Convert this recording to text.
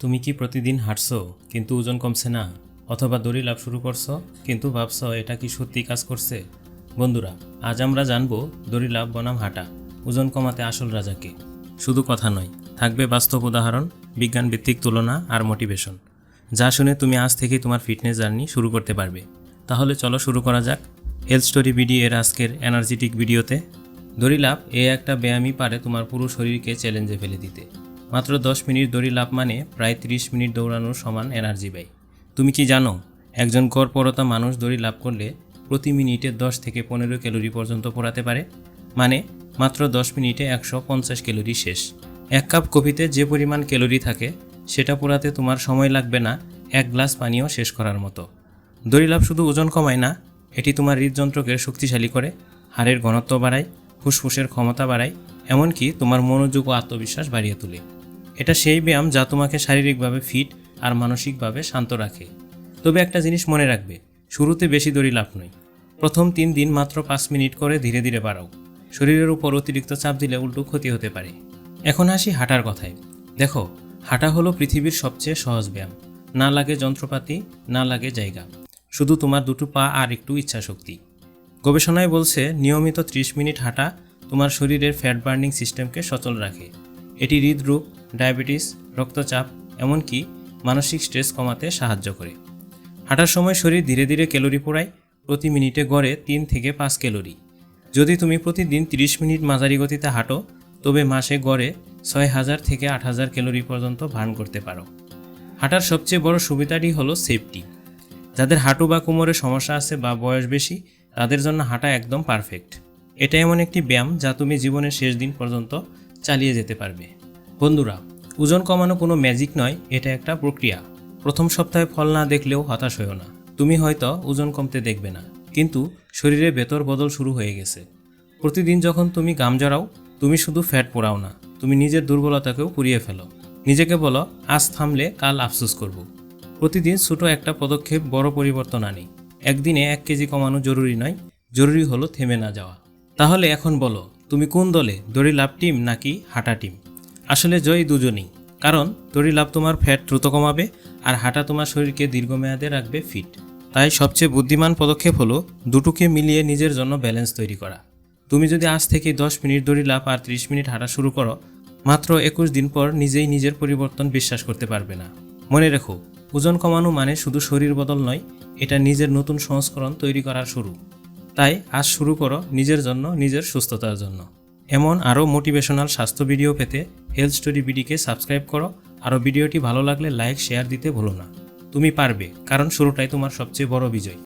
তুমি কি প্রতিদিন হাঁটছো, কিন্তু ওজন কমছে না? অথবা দড়ি লাভ শুরু করছ, কিন্তু ভাবছ এটা কি সত্যি কাজ করছে? বন্ধুরা, আজ আমরা জানব দড়ি লাভ বনাম হাঁটা, ওজন কমাতে আসল রাজাকে। শুধু কথা নয়, থাকবে বাস্তব উদাহরণ বিজ্ঞান ভিত্তিক তুলনা আর মোটিভেশন। যা শুনে তুমি আজ থেকেই তোমার ফিটনেস জার্নি শুরু করতে পারবে। তাহলে চলো শুরু করা যাক। হেলথ স্টোরি বিডি এর আজকের এনার্জেটিক ভিডিওতে। দড়ি লাভ এ একটা ব্যায়ামই পারে তোমার পুরো শরীরকে চ্যালেঞ্জে ফেলে দিতে। মাত্র দশ মিনিট দড়ি লাভ মানে প্রায় তিরিশ মিনিট দৌড়ানোর সমান এনার্জি ব্যয়। তুমি কি জানো, একজন গড়পরতা মানুষ দড়ি লাভ করলে প্রতি মিনিটে দশ থেকে পনেরো ক্যালোরি পর্যন্ত পোড়াতে পারে? মানে মাত্র দশ মিনিটে একশো পঞ্চাশ ক্যালোরি শেষ। এক কাপ কফিতে যে পরিমাণ ক্যালোরি থাকে, সেটা পোড়াতে তোমার সময় লাগবে না এক গ্লাস পানীয় শেষ করার মতো। দড়ি লাভ শুধু ওজন কমায় না, এটি তোমার হৃদযন্ত্রকে শক্তিশালী করে, হাড়ের ঘনত্ব বাড়ায়, ফুসফুসের ক্ষমতা বাড়ায়, এমনকি তোমার মনোযোগ ও আত্মবিশ্বাস বাড়িয়ে তোলে। এটা সেই ব্যায়াম যা তোমাকে শারীরিকভাবে ফিট আর মানসিকভাবে শান্ত রাখে। তবে একটা জিনিস মনে রাখবে, শুরুতে বেশি দড়ি লাভ নয়। প্রথম তিন দিন মাত্র পাঁচ মিনিট করে ধীরে ধীরে বাড়াও। শরীরের উপর অতিরিক্ত চাপ দিলে উল্টো ক্ষতি হতে পারে। এখন আসি হাঁটার কথায়। দেখো, হাঁটা হলো পৃথিবীর সবচেয়ে সহজ ব্যায়াম। না লাগে যন্ত্রপাতি, না লাগে জায়গা। শুধু তোমার দুটো পা আর একটু ইচ্ছাশক্তি। গবেষণায় বলছে, নিয়মিত 30 মিনিট হাঁটা তোমার শরীরের ফ্যাট বার্নিং সিস্টেমকে সচল রাখে। এটি হৃদরোগ ডায়াবেটিস, রক্তচাপ, এমনকি মানসিক স্ট্রেস কমাতে সাহায্য করে। হাঁটার সময় শরীর ধীরে ধীরে ক্যালোরি পোড়ায়, প্রতি মিনিটে গড়ে তিন থেকে পাঁচ ক্যালোরি। যদি তুমি প্রতিদিন 30 মিনিট মাঝারি গতিতে হাঁটো, তবে মাসে গড়ে ছয় হাজার থেকে আট হাজার ক্যালোরি পর্যন্ত ভার্ন করতে পারো। হাঁটার সবচেয়ে বড় সুবিধাটি হলো সেফটি। যাদের হাঁটু বা কোমরে সমস্যা আছে বা বয়স বেশি, তাদের জন্য হাঁটা একদম পারফেক্ট। এটা এমন একটি ব্যায়াম যা তুমি জীবনের শেষ দিন পর্যন্ত চালিয়ে যেতে পারবে। বন্ধুরা, ওজন কমানো কোনো ম্যাজিক নয়, এটা একটা প্রক্রিয়া। প্রথম সপ্তাহে ফল না দেখলেও হতাশ হয়েও না। তুমি হয়তো ওজন কমতে দেখবে না, কিন্তু শরীরে ভেতর বদল শুরু হয়ে গেছে। প্রতিদিন যখন তুমি গাম জড়াও, তুমি শুধু ফ্যাট পোড়াও না, তুমি নিজের দুর্বলতাকেও পুড়িয়ে ফেলো। নিজেকে বলো, আজ থামলে কাল আফসোস করব। প্রতিদিন ছোট একটা পদক্ষেপ বড় পরিবর্তন আনি। একদিনে এক কেজি কমানো জরুরি নয়, জরুরি হলো থেমে না যাওয়া। তাহলে এখন বলো, তুমি কোন দলে দড়ি লাভ টিম নাকি হাঁটা টিম? আসলে জয় দুজনেই। কারণ দড়ি লাভ তোমার ফ্যাট দ্রুত কমাবে আর হাঁটা তোমার শরীরকে দীর্ঘমেয়াদে রাখবে ফিট। তাই সবচেয়ে বুদ্ধিমান পদক্ষেপ হলো দুটোকে মিলিয়ে নিজের জন্য ব্যালেন্স তৈরি করা। তুমি যদি আজ থেকে দশ মিনিট দড়ি লাভ আর ত্রিশ মিনিট হাঁটা শুরু করো, মাত্র একুশ দিন পর নিজেই নিজের পরিবর্তন বিশ্বাস করতে পারবে না। মনে রেখো, ওজন কমানো মানে শুধু শরীর বদল নয়, এটা নিজের নতুন সংস্করণ তৈরি করার শুরু। তাই আজ শুরু করো নিজের জন্য নিজের সুস্থতার জন্য। এমন আরও মোটিভেশনাল স্বাস্থ্য ভিডিও পেতে হেলথ স্টোরি বিডিকে সাবস্ক্রাইব করো। আরও ভিডিওটি ভালো লাগলে লাইক শেয়ার দিতে ভুলো না। তুমি পারবে, কারণ শুরুটাই তোমার সবচেয়ে বড় বিজয়।